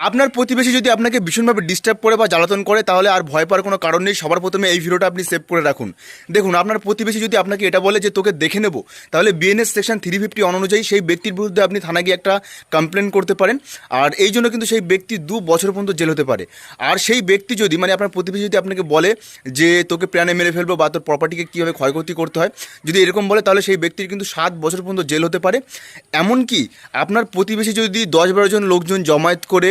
আপনার প্রতিবেশী যদি আপনাকে ভীষণভাবে ডিস্টার্ব করে বা জ্বালাতন করে, তাহলে আর ভয় পাওয়ার কোনো কারণ নেই। সবার প্রথমে এই ভিডিওটা আপনি সেভ করে রাখুন। দেখুন, আপনার প্রতিবেশী যদি আপনাকে এটা বলে যে, তোকে দেখে নেব তাহলে BNS section three fifty one অনুযায়ী সেই ব্যক্তির বিরুদ্ধে আপনি থানা গিয়ে একটা কমপ্লেন করতে পারেন। আর এই জন্য কিন্তু সেই ব্যক্তি দু বছর পর্যন্ত জেল হতে পারে। আর সেই ব্যক্তি যদি মানে আপনার প্রতিবেশী যদি আপনাকে বলে যে, তোকে প্রাণে মেরে ফেলব বা তোর প্রপার্টিকে কীভাবে ক্ষয়ক্ষতি করতে হয় যদি এরকম বলে, তাহলে সেই ব্যক্তির কিন্তু সাত বছর পর্যন্ত জেল হতে পারে। এমনকি আপনার প্রতিবেশী যদি দশ বারো জন লোকজন জমায়েত করে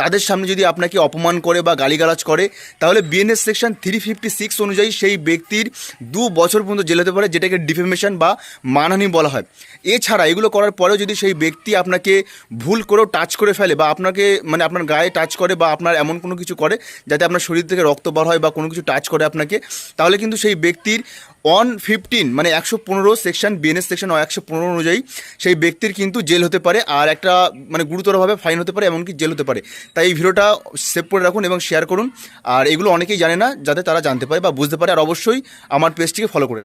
তাদের সামনে যদি আপনাকে অপমান করে বা গালিগালাজ করে, তাহলে BNS section three fifty six অনুযায়ী সেই ব্যক্তির দু বছর পর্যন্ত জেল হতে পারে, যেটাকে ডিফেমেশন বা মানহানি বলা হয়। এছাড়া এগুলো করার পরেও যদি সেই ব্যক্তি আপনাকে ভুল করেও টাচ করে ফেলে বা আপনাকে মানে আপনার গায়ে টাচ করে বা আপনার এমন কোনো কিছু করে যাতে আপনার শরীর থেকে রক্ত বার হয় বা কোনো কিছু টাচ করে আপনাকে, তাহলে কিন্তু সেই ব্যক্তির ওয়ান ফিফটিন মানে একশো পনেরো সেকশন বিএনএস সেকশন একশো পনেরো অনুযায়ী সেই ব্যক্তির কিন্তু জেল হতে পারে, আর একটা মানে গুরুতরভাবে ফাইন হতে পারে, এমনকি জেল হতে পারে। তাই এই ভিডিওটা সেভ করে রাখুন এবং শেয়ার করুন। আর এগুলো অনেকেই জানে না, যাতে তারা জানতে পারে বা বুঝতে পারে। আর অবশ্যই আমার পেজটিকে ফলো করে